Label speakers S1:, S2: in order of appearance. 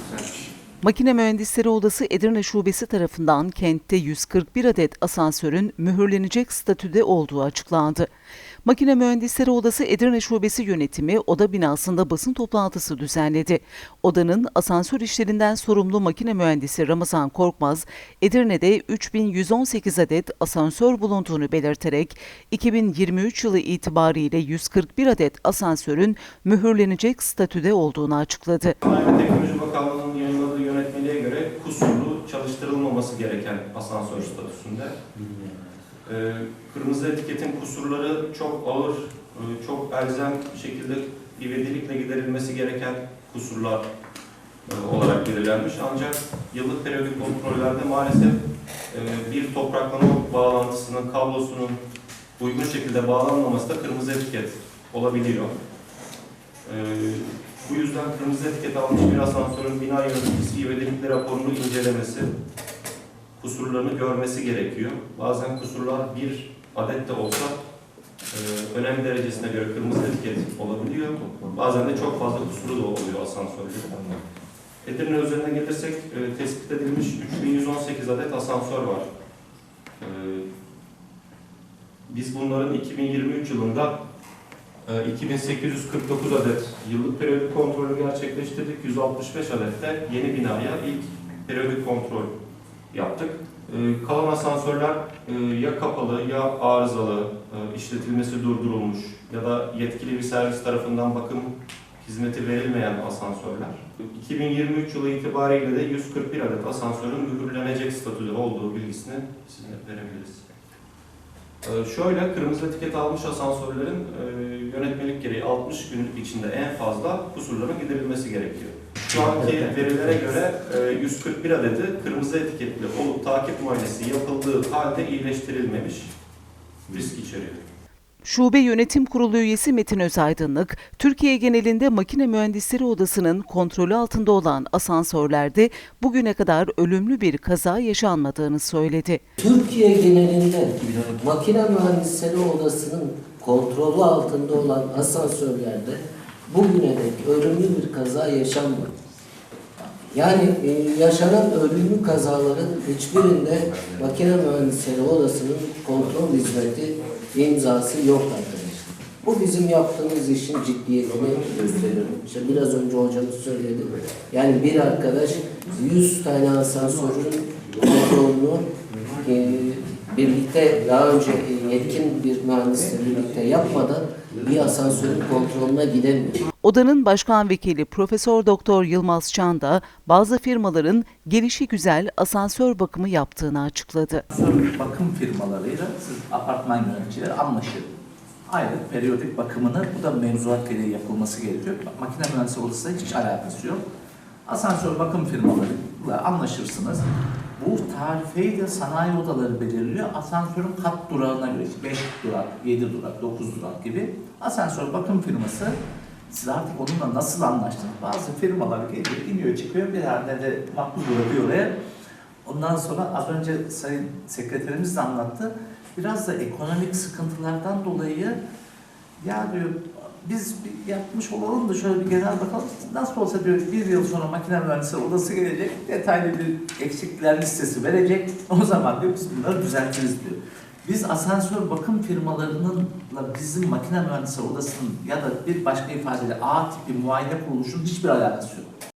S1: Thank you. Makine Mühendisleri Odası Edirne Şubesi tarafından kentte 141 adet asansörün mühürlenecek statüde olduğu açıklandı. Makine Mühendisleri Odası Edirne Şubesi yönetimi oda binasında basın toplantısı düzenledi. Odanın asansör işlerinden sorumlu makine mühendisi Ramazan Korkmaz, Edirne'de 3118 adet asansör bulunduğunu belirterek 2023 yılı itibariyle 141 adet asansörün mühürlenecek statüde olduğunu açıkladı.
S2: Teknoloji kusurlu, çalıştırılmaması gereken asansör statüsünde. Ee, Kırmızı etiketin kusurları çok ağır, e, çok elzem bir şekilde ivedilikle giderilmesi gereken kusurlar e, olarak belirlenmiş. Ancak yıllık periyodik kontrollerde maalesef e, bir topraklama bağlantısının, kablosunun uygun şekilde bağlanmaması da kırmızı etiket olabiliyor. Ee, bu yüzden kırmızı etiket almış bir asansörün bina yöneticisi ivedilikli raporunu incelemesi, kusurlarını görmesi gerekiyor. Bazen kusurlar bir adet de olsa e, önem derecesine göre kırmızı etiket olabiliyor. Bazen de çok fazla kusuru da oluyor asansörlerin. Edirne özeline gelirsek e, tespit edilmiş 3118 adet asansör var. E, biz bunların 2023 yılında 2849 adet yıllık periyodik kontrolü gerçekleştirdik. 165 adet de yeni binaya ilk periyodik kontrol yaptık. E, Kalan asansörler e, ya kapalı ya arızalı, e, işletilmesi durdurulmuş ya da yetkili bir servis tarafından bakım hizmeti verilmeyen asansörler. 2023 yılı itibariyle de 141 adet asansörün mühürlenecek statüde olduğu bilgisini size verebiliriz. Ee, Şöyle kırmızı etiket almış asansörlerin e, yönetmelik gereği 60 günlük içinde en fazla kusurların giderilmesi gerekiyor. Şu anki verilere göre e, 141 adedi kırmızı etiketli olup takip muayenesi yapıldığı halde iyileştirilmemiş risk içeriyor.
S1: Şube Yönetim Kurulu üyesi Metin Özaydınlık, Türkiye genelinde Makine Mühendisleri Odası'nın kontrolü altında olan asansörlerde bugüne kadar ölümlü bir kaza yaşanmadığını söyledi.
S3: Türkiye genelinde makine mühendisleri odasının kontrolü altında olan asansörlerde bugüne dek ölümlü bir kaza yaşanmadı. Yani e, yaşanan ölümlü kazaların hiçbirinde makine mühendisleri odasının kontrol hizmeti imzası yok arkadaşlar. Bu bizim yaptığımız işin ciddiyetini gösteriyor. İşte biraz önce hocamız söyledi. Yani bir arkadaş 100 tane asansörün kontrolünü e, birlikte daha önce yetkin bir mühendisle birlikte yapmadan bir asansörün kontrolüne gidemiyor.
S1: Odanın başkan vekili Profesör Doktor Yılmaz Çan da bazı firmaların gelişi güzel asansör bakımı yaptığını açıkladı.
S4: Asansör bakım firmalarıyla siz apartman yöneticileri anlaşır. Ayrı periyodik bakımını, bu da mevzuat gereği yapılması gerekiyor. Makine mühendisliği odasıyla hiç alakası yok. Asansör bakım firmalarıyla anlaşırsınız. Bu tarifeyi de sanayi odaları belirliyor. Asansörün kat durağına göre 5 durak, 7 durak, 9 durak gibi asansör bakım firması siz artık onunla nasıl anlaştınız? Bazı firmalar geliyor, iniyor, çıkıyor, bir yerde de makbul bırakıyor oraya. Ondan sonra az önce Sayın Sekreterimiz de anlattı. Biraz da ekonomik sıkıntılardan dolayı ya diyor biz yapmış olalım da şöyle bir genel bakalım. Nasıl olsa diyor bir yıl sonra makine mühendisleri odası gelecek. Detaylı bir eksikler listesi verecek. O zaman diyor biz bunları düzeltiriz diyor. Biz asansör bakım firmalarının bizim makine mühendisleri odasının ya da bir başka ifadeyle A tipi muayene kuruluşunun hiçbir alakası yok.